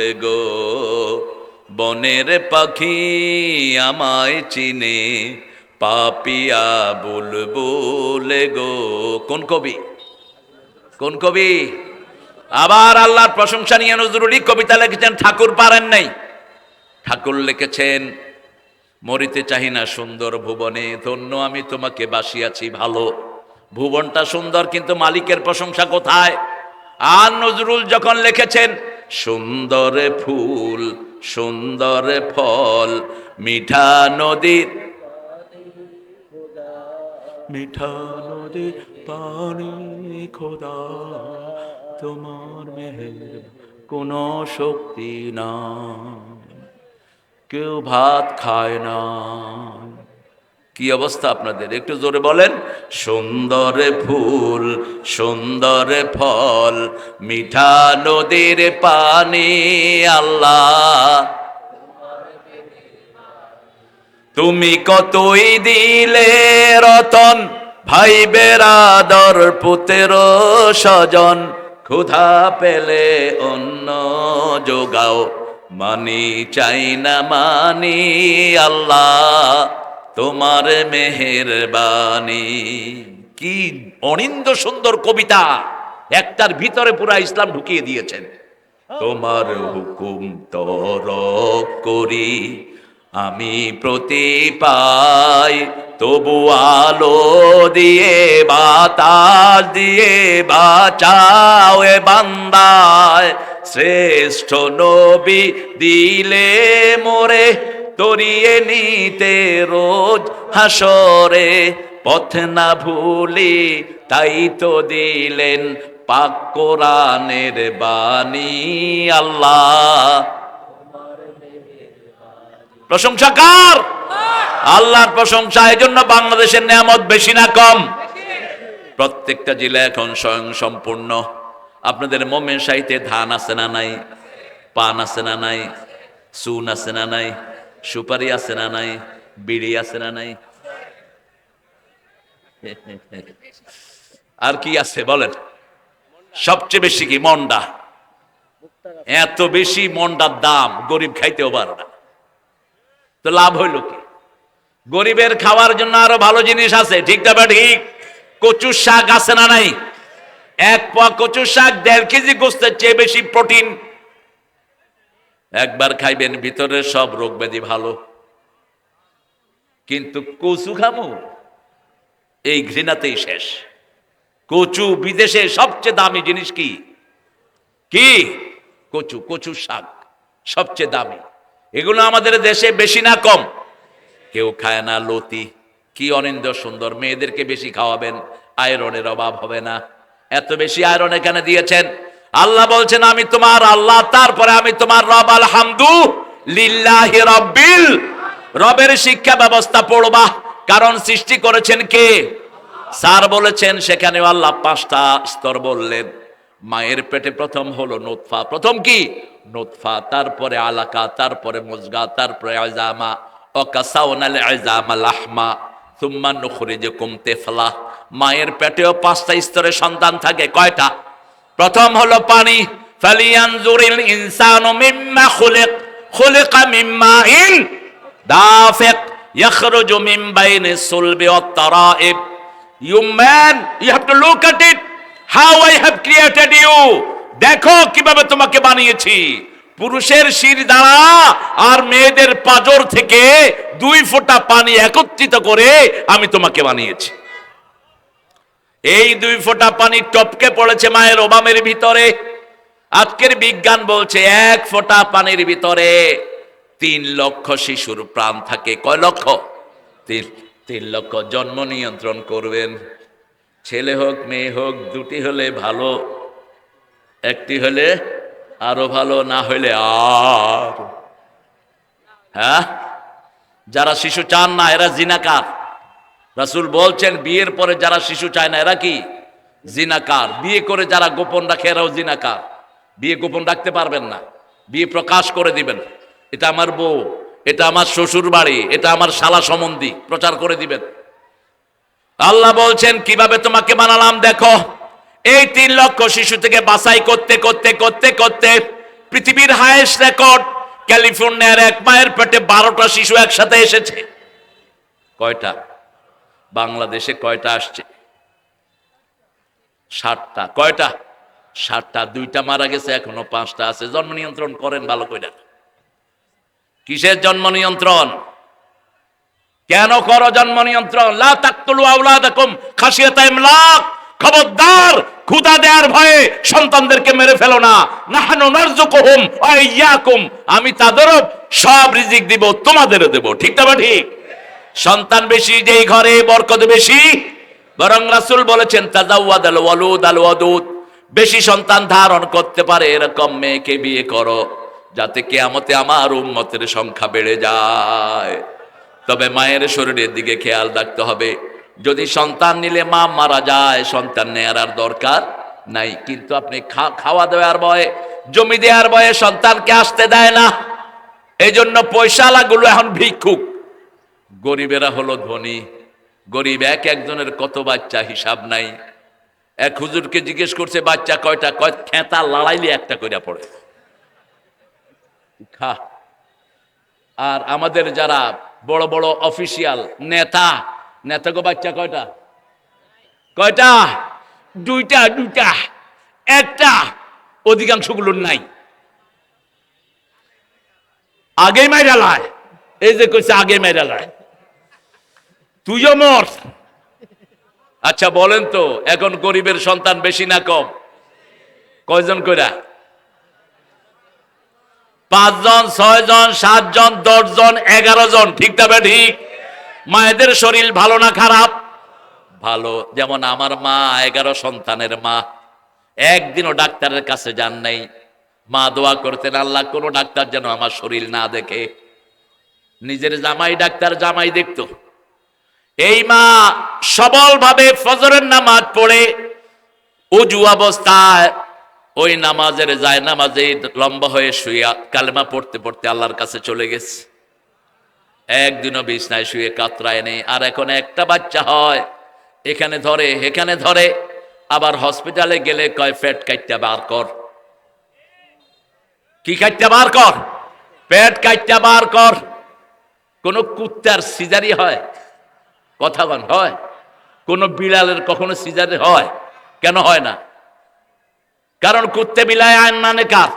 বুলবুলে গো, বনের পাখি আমায় চিনে, পাপিয়া বুলবুলে গো। কোন কবি? কোন কবি? আবার আল্লাহর প্রশংসা নিয়ে নজরুলি কবিতা লিখেছেন, ঠাকুর পারেন নাই। ঠাকুর লিখেছেন, মরিতে চাহি না সুন্দর ভুবনে, ধন্য আমি তোমাকে বাসিয়াছি ভালো। ভুবনটা সুন্দর, কিন্তু মালিকের প্রশংসা কোথায়? আর নজরুল যখন লিখেছেন সুন্দর ফুল, সুন্দর ফল, মিঠা নদীর মিঠা নদী পানি খোদা, তোমার মেহের কোনো শক্তি না কেউ ভাত খায় না। কি অবস্থা আপনাদের? একটু জোরে বলেন। সুন্দর ফুল, সুন্দর ফল, মিঠা নদীর পানি, আল্লাহ। তুমি কতই দিলে রতন ভাই বেরাদর পুতের স্বজন। ক্ষুধা পেলে অন্য যোগাও, মানি চাই না মানি আল্লাহ। তোমার মেহেরবানি। কি অনিন্দ সুন্দর কবিতা। একটার ভিতরে পুরা ইসলাম ঢুকিয়ে দিয়েছেন। তোমার হুকুম তর করি, আমি প্রতি পাই, তবু আলো দিয়ে, বাতাস দিয়ে বাঁচাও এ বান্দায়। শ্রেষ্ঠ নবী দিলে মোরে তরিয়ে নিতে রোজ হাসরে, পথ না ভুলি তাই তো দিলেন পাক কোরআনের বাণী আল্লাহ। প্রশংসা কার? আল্লাহর প্রশংসা এই জন্য বাংলাদেশের নিয়ামত বেশি না কম। প্রত্যেকটা জেলা এখন স্বয়ং সম্পূর্ণ। আপনাদের মোমেন সাহিত্যে ধান আছে না নাই, পান আছে না নাই, চুন আছে না নাই সুপারি আছে না নাই? বিড়ি আছে না নাই? আর কি আছে বলেন? সবচেয়ে বেশি কি মন্ডা? এত বেশি মন্ডার দাম গরিব খাইতেও পারে না। তো লাভ হইল কি? গরিবের খাওয়ার জন্য আরও ভালো জিনিস আছে, ঠিক তবে ঠিক? কচুর শাক আছে না নাই? এক পোয়া কচুর শাক দেড় কেজি গোস্তের চেয়ে বেশি প্রোটিন একবার খাইবেন ভিতরের সব রোগ ব্যাধি ভালো। কিন্তু কচু খামু এই ঘৃণাতেই শেষ। কচু বিদেশে সবচেয়ে দামি জিনিস কি? কি? কচু কচু শাক, সবচেয়ে দামি। এগুলো আমাদের দেশে বেশি না কম। কেউ খায় না লতি, কি অনিন্দ সুন্দর, মেয়েদেরকে বেশি খাওয়াবেন, আয়রনের অভাব হবে না। এত বেশি আয়রন এখানে দিয়েছেন আল্লাহ বলছেন, আমি তোমার আল্লাহ, তারপরে আমি তোমার রব, আলহামদু লিল্লাহি রব্বিল রবের শিক্ষা ব্যবস্থা পড়বা। কারণ সৃষ্টি করেছেন কে? স্যার বলেছেন সেখানে আল্লাহ পাঁচটা স্তর বললেন। মায়ের পেটে প্রথম হলো নোৎফা প্রথম কি? নোৎফা তারপরে আলাকা, তারপরে মুজগা, তারপরে আজামা। অকাসাউনাল আজামা লাহমা সুম্মা নুখরিজুকুম তেফলা। মায়ের পেটেও পাঁচটা স্তরে সন্তান থাকে। কয়টা? প্রথম হলো পানি ফালিয়ানজুরিল ইনসানু মিম্মা খুলিক খুলিকা মিম্মা ইন দাফিক ইয়াখরুজু মিন বাইনি সুলবি ওয়াত তারাইব You man, you have to look at it. How I have created you. দেখো কীভাবে তোমাকে বানিয়েছি পুরুষের শির দ্বারা আর মেয়েদের পাজর থেকে দুই ফোঁটা পানি একত্রিত করে আমি তোমাকে বানিয়েছি এই দুই ফোঁটা পানি টপকে পড়েছে মায়ের ওবামের ভিতরে। আজকের বিজ্ঞান বলছে এক ফোঁটা পানির ভিতরে তিন লক্ষ শিশুর প্রাণ থাকে। কয় লক্ষ? তিন তিন লক্ষ জন্ম নিয়ন্ত্রণ করবেন। ছেলে হোক, মেয়ে হোক, দুটি হলে ভালো, একটি হলে আরও ভালো, না হইলে আর। হ্যাঁ? যারা শিশু চান না, এরা জিনাকার। রাসূল বলছেন, বিয়ের পরে যারা শিশু চায় না, এরা কি? জিনাকার। বিয়ে করে যারা গোপন রাখে, এরাও জিনাকার। বিয়ে গোপন রাখতে পারবেন না। বিয়ে প্রকাশ করে দিবেন। এটা আমার বউ, এটা আমার শ্বশুর বাড়ি এটা আমার শালা সম্বন্ধী, প্রচার করে দিবেন। আল্লাহ বলছেন, কীভাবে তোমাকে বানালাম দেখো, এই তিন লক্ষ শিশু থেকে বাছাই করতে করতে করতে করতে পৃথিবীর হায়েস্ট রেকর্ড ক্যালিফোর্নিয়ার এক মায়ের পেটে বারোটা শিশু একসাথে এসেছে। কয়টা? বাংলাদেশে কয়টা আসছে? ষাটটা কয়টা? ষাটটা দুইটা মারা গেছে, এখনও পাঁচটা আছে। জন্ম নিয়ন্ত্রণ করেন ভালো কইরা কিসের জন্ম নিয়ন্ত্রণ? কেন করো জন্ম নিয়ন্ত্রণ? খবরদার, ক্ষুধা দেওয়ার ভয়ে সন্তানদেরকে মেরে ফেলো না। নাহানু আমি তাদেরও সব রিজিক দিব, তোমাদেরও দেব। ঠিক না ঠিক? সন্তান বেশি, যেই ঘরে বরকত বেশি, বরং রাসূল বলেছেন তাজাওয়াদ আল ওয়ালুদ আল ওয়াদুদ। বেশি সন্তান ধারণ করতে পারে, এরকম মেয়েকে বিয়ে করো, যাতে কেয়ামতে আমার উম্মতের সংখ্যা বেড়ে যায়। তবে মায়ের শরীরের দিকে খেয়াল রাখতে হবে। যদি সন্তান নিলে মা মারা যায়, সন্তান নেয়ার আর দরকার নাই। কিন্তু আপনি খাওয়া দেওয়ার বয়ে জমি দেওয়ার বয়ে সন্তানকে আসতে দেয় না। এই জন্য পয়সালাগুলো এখন ভিক্ষুক। গরিবেরা হলো ধনী। গরিব এক একজনের কত বাচ্চা হিসাব নাই। এক হুজুরকে জিজ্ঞেস করছে, বাচ্চা কয়টা? কয়, খেতা লড়াইলে একটা কইরা পড়ে। আর আমাদের যারা বড় বড় অফিসিয়াল নেতা নেতাগো বাচ্চা কয়টা? কয়টা? দুইটা দুইটা, একটা। অধিকাংশগুলোর নাই। আগে মেরালায় এই যে কইছে আগে মেরালায় তুইও মর আচ্ছা বলেন তো, এখন গরিবের সন্তান বেশি না কম? কয়জন কইরা? পাঁচজন, ছয়জন, সাতজন, দশজন এগারো জন ঠিক তবে ঠিক মায়েদের শরীর ভালো না খারাপ? ভালো, যেমন আমার মা, এগারো সন্তানের মা। একদিনও ডাক্তারের কাছে যান নাই। মা দোয়া করতেন, আল্লাহ, কোনো ডাক্তার যেন আমার শরীর না দেখে। নিজের জামাই ডাক্তার, জামাই দেখতো। এই মা সবলভাবে ফজরের নামাজ পড়ে উজু অবস্থায় ওই নামাজের যায় নামাজে লম্বা হয়ে শুয়ে কালেমা পড়তে পড়তে আল্লাহর কাছে চলে গেছে। একদিনও বিছনায় শুয়ে কাতরায় নেই। আর এখন একটা বাচ্চা হয়, এখানে ধরে এখানে ধরে, আবার হসপিটালে গেলে কয়, পেট কাটটা বার কর। কি কাটটা বার কর? পেট কাটতে বার কর। কোন কুত্তার সিজারি হয়? কথা বল হয়। কোন বিড়ালের কখনো সিজারে হয়? কেন হয় না? কারণ কুত্তে বিলায় আইন মানে কার?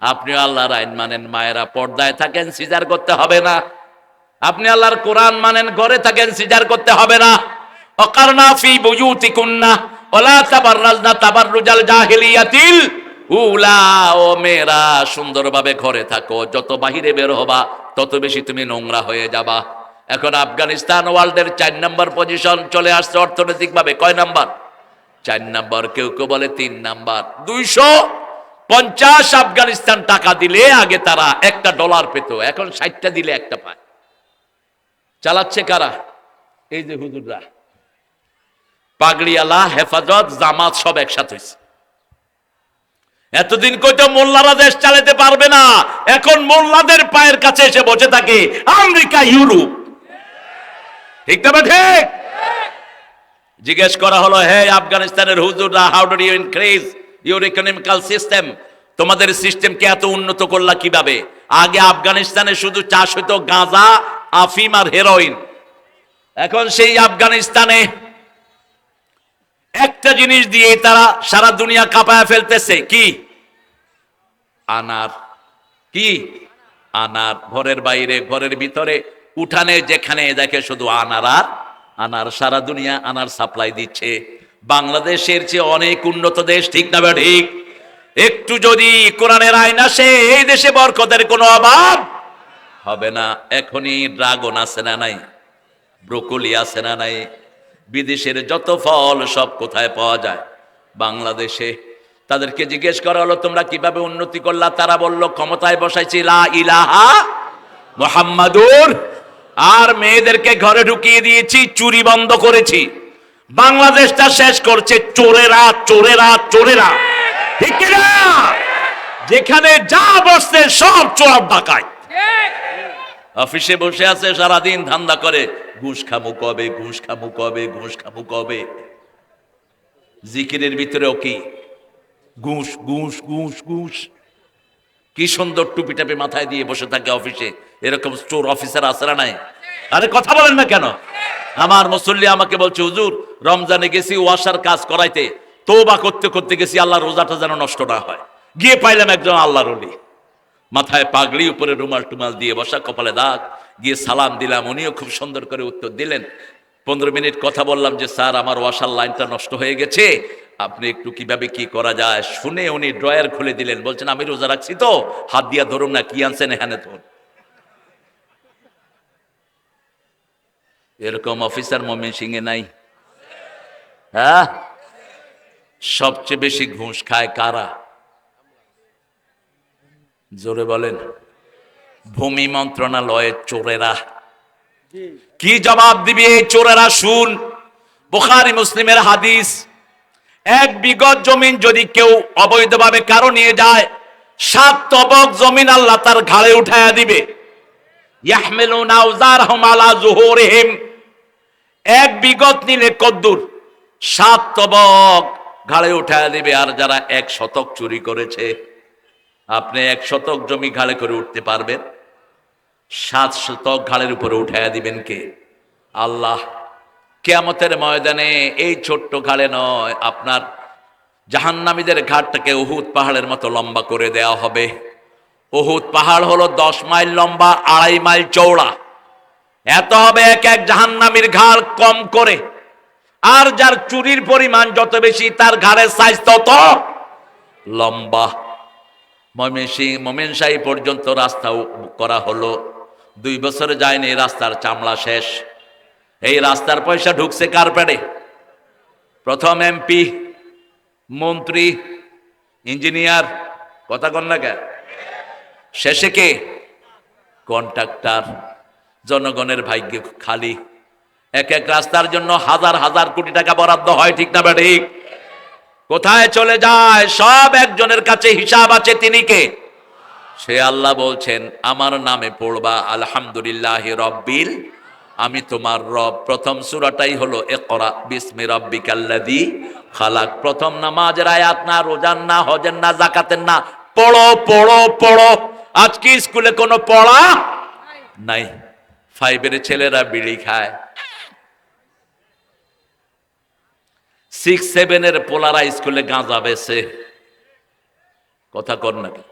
আপনি আল্লাহর আইন মানেন, মায়েরা পর্দায় থাকেন, সিজার করতে হবে না। আপনি আল্লাহর কোরআন মানেন, ঘরে থাকেন, সিজার করতে হবে না। ফি ওলা জাহিলিয়াতিল। উলা, ও সুন্দরভাবে ঘরে থাকো। যত বাহিরে বের হবা, তত বেশি তুমি নোংরা হয়ে যাবা। এখন আফগানিস্তান ওয়ার্ল্ডের চার নম্বর পজিশন চলে আসছে অর্থনৈতিকভাবে। কয় নাম্বার? চার নাম্বার, কেউ কেউ বলে তিন নাম্বার। দুইশো পঞ্চাশ আফগানিস্তান টাকা দিলে আগে তারা একটা ডলার পেত, এখন ষাটটা দিলে একটা পায়। চালাচ্ছে কারা? এই যে হুজুররা। পাগড়িয়ালা হেফাজত, জামাত সব একসাথে হয়েছে এতদিন কইতো মোল্লারা দেশ চালাতে পারবে না, এখন মোল্লাদের পায়ের কাছে এসে বসে থাকে আমেরিকা, ইউরোপ। ঠিক না ঠিক জিজ্ঞেস করা হলো, হে আফগানিস্তানের হুজুররা how do you increase your economical system তোমাদের সিস্টেমকে এত উন্নত করলা কীভাবে? আগে আফগানিস্তানে শুধু চাষ হতো গাঁজা, আফিম আর হেরোইন এখন সেই আফগানিস্তানে একটা জিনিস দিয়ে তারা সারা দুনিয়া কাঁপায় ফেলতেছে। কি? আনার। কি? আনার। ঘরের বাইরে, ঘরের ভিতরে উঠানে যেখানে দেখে শুধু আনার আর, আনার সারা দুনিয়া আনার সাপ্লাই দিচ্ছে। বাংলাদেশের চেয়ে অনেক উন্নত দেশ, ঠিক না ঠিক। একটু যদি কোরআনের আইন আসে, এই দেশে বরকতের কোনো অভাব হবে না। এখনই ড্রাগন আছে না নাই? ব্রোকলি আছে না নাই? বিদেশের যত ফল সব কোথায় পাওয়া যায়? বাংলাদেশে। তাদেরকে জিজ্ঞেস করা হলো, তোমরা কীভাবে উন্নতি করলা? তারা বলল, ক্ষমতায় বসাইছি লা ইলাহা মোহাম্মদুর আর মেয়েদেরকে ঘরে ঢুকিয়ে দিয়েছি, চুরি বন্ধ করেছি। বাংলাদেশটা শেষ করছে চোরেরা চোরেরা চোরেরা। ঠিক যেখানে যা বসছে সব চোর ডাকায় অফিসে বসে আছে, সারাদিন ধান্দা করে, ঘুষ খামু কবে, ঘুষ খামু কবে, ঘুষ খামু কবে। জিকিরের ভিতরেও কি? ঘুষ ঘুষ ঘুষ ঘুষ। কি সুন্দর টুপি টাপি মাথায় দিয়ে বসে থাকে অফিসে। এরকম স্টোর অফিসার আসরা নাই? আরে কথা বলেন না কেন? আমার মুসল্লি আমাকে বলছে, হুজুর, রমজানে গেছি ওয়াসার কাজ করাইতে। তোবা করতে করতে গেছি আল্লাহ রোজাটা যেন নষ্ট না হয়। গিয়ে পাইলাম একজন আল্লাহর অলি মাথায় পাগড়ি, উপরে রুমাল টুমাল দিয়ে বসা, কপালে দাগ। গিয়ে সালাম দিলাম, উনিও খুব সুন্দর করে উত্তর দিলেন। পনেরো মিনিট কথা বললাম যে, স্যার, আমার ওয়াশার লাইনটা নষ্ট হয়ে গেছে। আপনি একটু কীভাবে কি করা যায়? শুনে উনি ড্রয়ার খুলে দিলেন। বলছেন আমি রোজা রাখছি তো। হাত দিয়া ধরুন না কি আনছেন এখানে ধরুন। এরকম অফিসার মমিন সিং এ নাই। হ্যাঁ? সবচেয়ে বেশি ঘুষ খায় কারা? জোরে বলেন। ভূমি মন্ত্রণালয়ের চোরেরা। কি জবাব দিবি এই চোরেরা? শুন। বুখারি মুসলিমের হাদিস। এক বিগত জমিন যদি কেউ অবৈধভাবে কারও নিয়ে যায়, সাত তবক জমিন আল্লাহ তার ঘাড়ে উঠায়া দিবে। এক বিগত নিলে কদ্দুর, সাত তবক ঘাড়ে উঠায়া দিবে আর যারা এক শতক চুরি করেছে, আপনি এক শতক জমি ঘাড়ে করে উঠতে পারবেন। সাত শতক ঘাড়ের উপরে উঠাইয়া দিবেন কে? আল্লাহ। কেয়ামতের ময়দানে এই ছোট্ট ঘাড়ে নয়, আপনার জাহান্নামীদের ঘাটটাকে উহুদ পাহাড়ের মতো লম্বা করে দেয়া হবে। উহুদ পাহাড় হলো দশ মাইল লম্বা, আড়াই মাইল চৌড়া এত হবে এক এক জাহান্নামীর ঘাড় কম করে। আর যার চুরির পরিমাণ যত বেশি, তার ঘাড়ের সাইজ তত লম্বা। ময়মনসিং মমেনশাহী পর্যন্ত রাস্তা করা হলো। দুই বছরে যায়নি, রাস্তার চামড়া শেষ। এই রাস্তার পয়সা ঢুকছে কার পেড়ে প্রথম এমপি, মন্ত্রী, ইঞ্জিনিয়ার, কথা কন না কে শেষে কে? কন্ট্রাক্টর, জনগণের ভাগ্য খালি। এক এক রাস্তার জন্য হাজার হাজার কোটি টাকা বরাদ্দ হয়, ঠিক না ঠিক কোথায় চলে যায়? সব একজনের কাছে হিসাব আছে, তিনি কে? সে আল্লাহ বলছেন, আমার নামে পড়বা, আলহামদুলিল্লাহ রব্বিল আমি তোমার রব, প্রথম সুরাটাই হলো একরা বিসমি রব্বিকাল্লাদি খালাক। প্রথম নামাজের আয়াত না রোজান না হজেন না জাকাতেন না, পড়ো পড়ো পড়ো। আজকে স্কুলে কোনো পড়া নাই। ফাইভের ছেলেরা বিড়ি খায়। সিক্স, সেভেনের পোলারা স্কুলে গাঁজা বেছে কথা কর নাকি